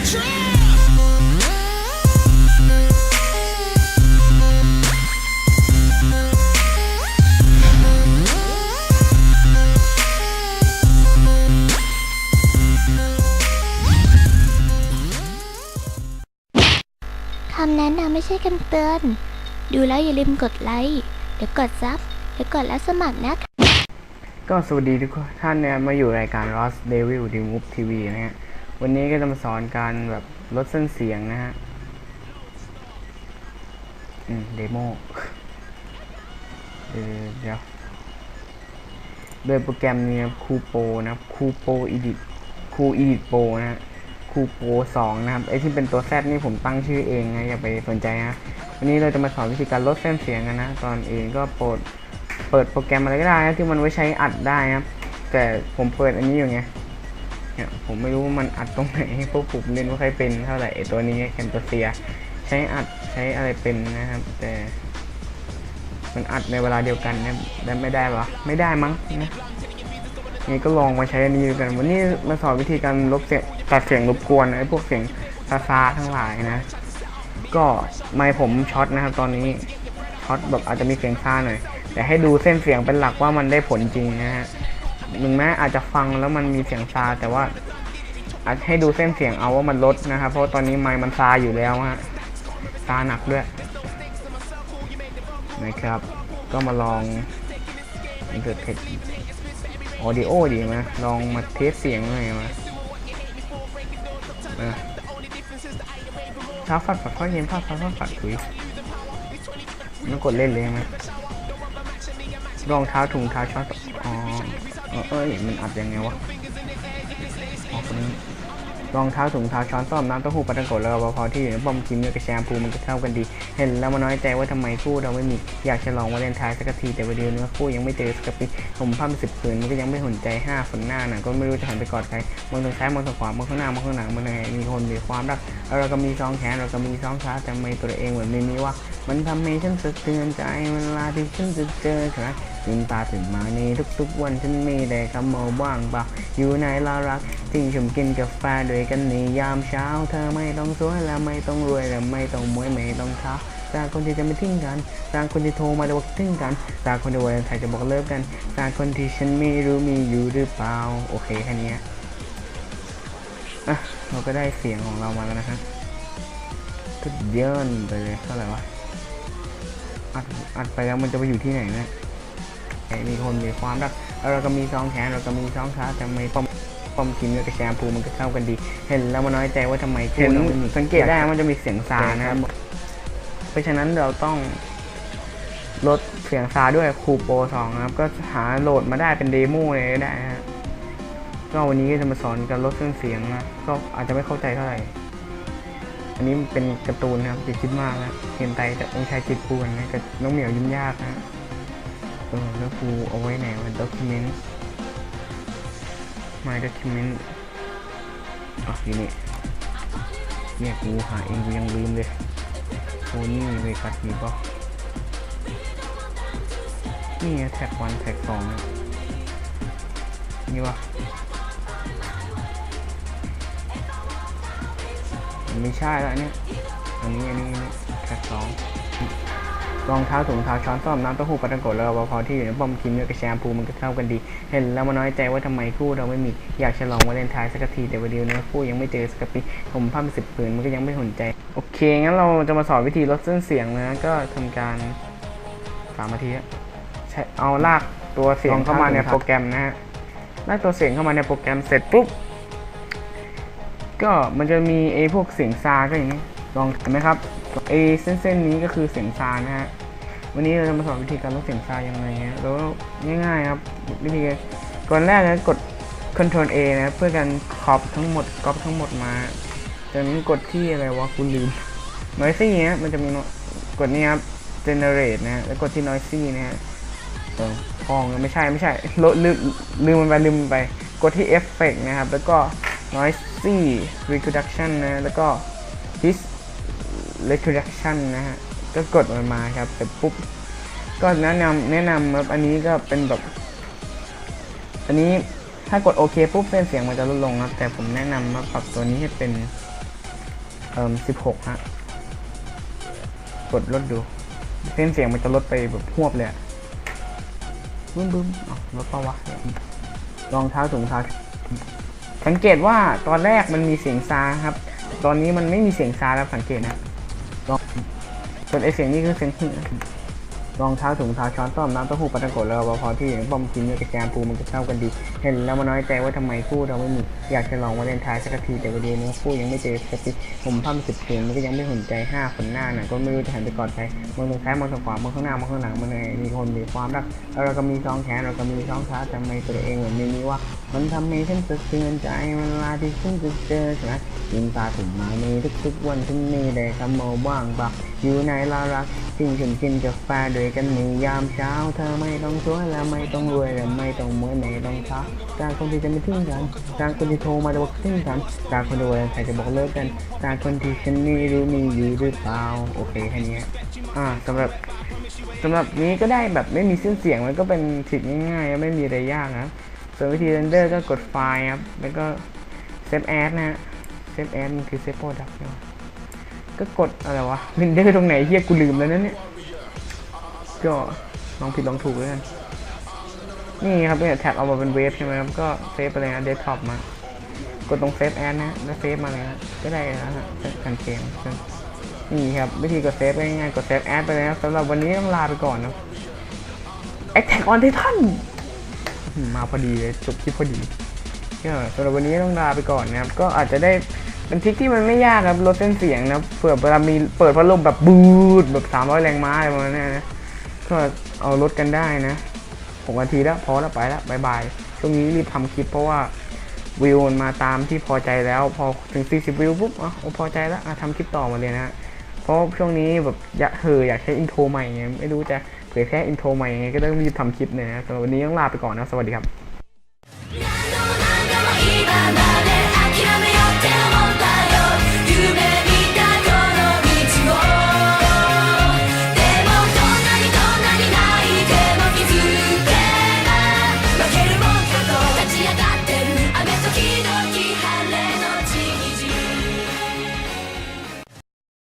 คำแนะนำไม่ใช่คำเตือน ดูแล้วอย่าลืมกดไลค์เดี๋ยวกดซับเดี๋ยวกดแล้วสมัครนะก็สวัสดีทุกท่านเนี่ยมาอยู่รายการ Lost Devil d e m o v e TV นะฮะ วันนี้ก็จะมาสอนการแบบลดเส้นเสียงนะฮะ อืม เดโมเดี๋ยวเดี๋ยวโดยโปรแกรมนี้ครับคูโปนะครับคูโปอีดิคูอีดิโปนะฮะคูโปสองนะครับ ไอที่เป็นตัวแซดนี่ผมตั้งชื่อเองนะ อย่าไปสนใจนะ วันนี้เราจะมาสอนวิธีการลดเส้นเสียงกันนะ ตอนเองก็โปรดเปิดโปรแกรมอะไรก็ได้นะที่มันไว้ใช้อัดได้นะครับ แต่ผมเปิดอันนี้อยู่ไง เนี่ยผมไม่รู้ว่ามันอัดตรงไหนพวกผมเล่นไม่ค่อยเป็นเท่าไหร่ตัวนี้แคนตเซีย ใช้อัดใช้อะไรเป็นนะครับ แต่ มันอัดในเวลาเดียวกันนะได้ไม่ได้ปะไม่ได้มั้งนะนี่ก็ลองมาใช้อันนี้ดูกัน วันนี้มาสอนวิธีการลบเสียงตัดเสียงรบกวนไอ้พวกเสียงซาซาทั้งหลายนะ ก็ไมค์ผมช็อตนะครับ ตอนนี้ช็อตแบบอาจจะมีเสียงซาหน่อยแต่ให้ดูเส้นเสียงเป็นหลักว่ามันได้ผลจริงนะฮะ ถึงแม้อาจจะฟังแล้วมันมีเสียงซาแต่ว่า อาจให้ดูเส้นเสียงเอาว่ามันลดนะครับ เพราะตอนนี้ไมค์มันซาอยู่แล้วฮะซาหนักด้วยนะครับ ก็มาลองเกิดเทคออดิโอดีไหมลองมาเทสเสียงหน่อยมาเท้าฟัดฝัดฟัดเย็นฟัดฟัดฟัดฝัดถุยมันกดเล่นเลยไหมรองเท้าถุงเท้าช้อนอ๋อ เอ้ยมันอัดยังไงวะออคนนี้รองเท้าถุงเท้าช้อนส้อมน้ำเต้าหู้ปลาตังโกะแล้วพอที่อยู่ในป้อมคิมเนี่ยกับแชมพูมันก็เข้ากันดี เห็นแล้วมันน้อยใจว่าทำไมคู่เราไม่มีอยากฉลองวาเลนไทน์สักทีแต่วันเดียวเนื้อคู่ยังไม่เจอสักปีผมผ้าไปสิบผืนมันก็ยังไม่หุ่นใจห้าฝนหน้าหนังก็ไม่รู้จะหันไปกอดใครมองทางซ้ายมองทางขวามองข้างหน้ามองข้างหลังมันยังไงมีคนมีความรักเราก็มีสองแขนเราก็มีสองขาแต่ไม่ตัวเองเหมือนไม่มีว่ามันทำให้ฉันสะเทือนใจเวลาที่ฉันจะเจอใครลืมตาตื่นมาในทุกๆวันฉันมีแต่คำโมว่างเปล่าอยู่ในลารักที่ชมกินกาแฟด้วยกันในยามเช้า เธอไม่ต้องสวยและไม่ต้องรวยและไม่ต้องมวยไม่ต้องท้าจากคนที่จะไม่ทิ้งกันจากคนที่โทรมาจะบอกทิ้งกันจากคนที่วันไทยจะบอกเลิกกันจากคนที่ฉันไม่รู้มีอยู่หรือเปล่าโอเคแค่นี้อะเราก็ได้เสียงของเรามาแล้วนะครับก็เยินไปเลยเท่าไหร่วะ อัดอัดไปแล้วมันจะไปอยู่ที่ไหนเนะไอ้มีคนมีความรักแล้วเราก็มีสองแขนเราก็มีสองขาแต่ไม่ป้อมป้อมกินกับแชมพูมันก็เข้ากันดี เห็นแล้วมันน้อยใจว่าทำไมคู่เราไม่มีสังเกตได้มันจะมีเสียงซานะครับเพราะฉะนั้นเราต้องลดเสียงซาด้วยคูโปสองนะครับ ก็หาโหลดมาได้เป็นเดโมเลยก็ได้นะฮะก็วันนี้ก็จะมาสอนการลดเครื่องเสียงนะก็อาจจะไม่เข้าใจเท่าไหร่ อันนี้เป็นการ์ตูนนะครับอย่าคิดมากนะเห็นไตแต่องค์ชายจิตปูนนะกับน้องเหมียวยิ้มยากนะเออแล้วกูเอาไว้ไหนวะ document my document อ๋ออยู่นี่เนี่ยกูหาเองกูยังลืมเลยโอ้นี่เวกัสมีป่ะนี่แท็กวันแท็กสองนะนี่วะ ไม่ใช่แล้วเนี่ย อันนี้อันนี้แท็กสองรองเท้าถุงเท้าช้อนส้อมน้ำเต้าหู้ปลาตังโกะแล้วพอที่อยู่ในป้อมคิมเนี่ยกับแชมพูมันก็เข้ากันดี เห็นแล้วมันน้อยใจว่าทำไมคู่เราไม่มีอยากฉลองวาเลนไทน์สักทีแต่วันเดียวเนื้อคู่ยังไม่เจอสักปีผมผ้าไปสิบผืนมันก็ยังไม่สนใจ โอเคงั้นเราจะมาสอนวิธีลดเส้นเสียงนะก็ทำการสามนาทีใช้เอาลากตัวเสียงเข้ามาในโปรแกรมนะฮะลากตัวเสียงเข้ามาในโปรแกรมเสร็จปุ๊บ ก็มันจะมีไอ้พวกเสียงซาก็อย่างนี้ลองเห็นไหมครับไอ้เส้นๆนี้ก็คือเสียงซานะฮะวันนี้เราจะมาสอนวิธีการลดเสียงซายังไงฮะแล้วง่ายๆครับวิธีก่อนแรกนะกด Ctrl A นะเพื่อการครอปทั้งหมดก๊อปทั้งหมดมาจากนั้นกดที่อะไรวะคุณลืม noisy นะมันจะมีกดนี่ครับ generate นะแล้วกดที่ noisy นะฮะเออพองไม่ใช่ไม่ใช่ลดลืมลืมมันไปลืมมันไป กดที่ effect นะครับ แล้วก็ noisy reduction นะ แล้วก็ his reduction นะฮะ ก็กดมันมาครับเสร็จปุ๊บ ก็แนะนำแนะนำครับ อันนี้ก็เป็นแบบ อันนี้ถ้ากดโอเคปุ๊บเส้นเสียงมันจะลดลงครับ แต่ผมแนะนำว่าปรับตัวนี้ให้เป็น เอ่อสิบหกฮะ กดลดดู เส้นเสียงมันจะลดไปแบบหวบเลยบึ้มบึ้มอ๋อลดปล่าวะรองเท้าถุงเท้า สังเกตว่าตอนแรกมันมีเสียงซาครับ ตอนนี้มันไม่มีเสียงซาแล้วสังเกตนะลองส่วนไอเสียงนี้คือเสียงหืรองเท้าถุงเท้าช้อนต้อมน้ำเต้าหู้ปลาตะโกดแล้วพอที่ป้อมกินเนี่ยกับแกมปูมันจะเข้ากันดี เห็นแล้วมาน้อยใจว่าทำไมคู่เราไม่มีอยากจะลองวาเลนไทน์สักทีแต่วันเดียวนี้คู่ยังไม่เจอสักทีผมพัมสิบเพลงมันก็ยังไม่สนใจห้าคนหน้าน่ะก็ไม่รู้จะหันไปกอดใครมองตรงซ้ายมองตรงขวามองข้างหน้ามองข้างหลังมันไงมีคนมีความรักแล้วเราก็มีสองแขนเราก็มีสองขาแต่ไมตัวเองเหมือนไม่มีว่า มันทำให้ฉันสะเทือนใจเวลาที่ฉันจะเจอใช่ไหมยินตาถุงมามีทุกๆวันฉันมีได้คำโมบ้างบักอยู่ในลารักสิ่งฉันกินกาแฟด้วยกันในยามเช้าเธอไม่ต้องสวยและไม่ต้องรวยและไม่ต้องเมือนในรองท้าจากคนที่จะไม่ทิ้งกันจากคนที่โทรมาจะบอกทิ้งกันจากคนที่วันใครจะบอกเลิกกันจากคนที่ฉันนี่รู้มีอยู่หรือเปล่าโอเคแค่นี้อ่าสำหรับสำหรับนี้ก็ได้แบบไม่มีเส้นเสียงมันก็เป็นทริคง่ายๆไม่มีอะไรยากนะส่วนวิธีเรนเดอร์ก็กดไฟล์ครับแล้วก็เซฟแอดนะฮะเซฟแอดมันคือเซฟโปรดักต์ก็กดอะไรวะเรนเดอร์ตรงไหนเฮียกูลืมแล้วนั่นเนี่ยก็ลองผิดลองถูกแล้วกัน นี่ครับเนี่ยแท็บเอามาเป็นเวฟใช่ไหมครับก็เซฟไปเลยนะเดสก์ท็อปมากดตรงเซฟแอดนะแล้วเซฟมาเลยนะก็ได้แล้วฮะกันเกมนี่ครับวิธีกดเซฟง่ายๆกดเซฟแอดไปเลยนะสำหรับวันนี้ต้องลาไปก่อนนะแอคแท็กออนไททันมมาพอดีเลยจบคลิปพอดีก็สำหรับวันนี้ต้องลาไปก่อนนะครับ ก็อาจจะได้เป็นทริคที่มันไม่ยากครับลดเส้นเสียงนะเผื่อเวลามีเปิดพัดลมแบบบูดแบบ300แรงม้าอะไรประมาณนี้นะก็เอาลดกันได้นะ 6นาทีแล้วพอแล้วไปแล้วบายบายช่วงนี้รีบทำคลิปเพราะว่าวิวมันมาตามที่พอใจแล้ว พอถึง 40 วิวปุ๊บอ๋อพอใจแล้วอะทำคลิปต่อมาเลยนะฮะเพราะช่วงนี้แบบอยากเฮออยากใช้อินโทรใหม่ไงไม่รู้จะเผยแพร่อินโทรใหม่ยังไงก็ต้องรีบทำคลิปเนี่ยนะสำหรับวันนี้ต้องลาไปก่อนนะสวัสดีครับ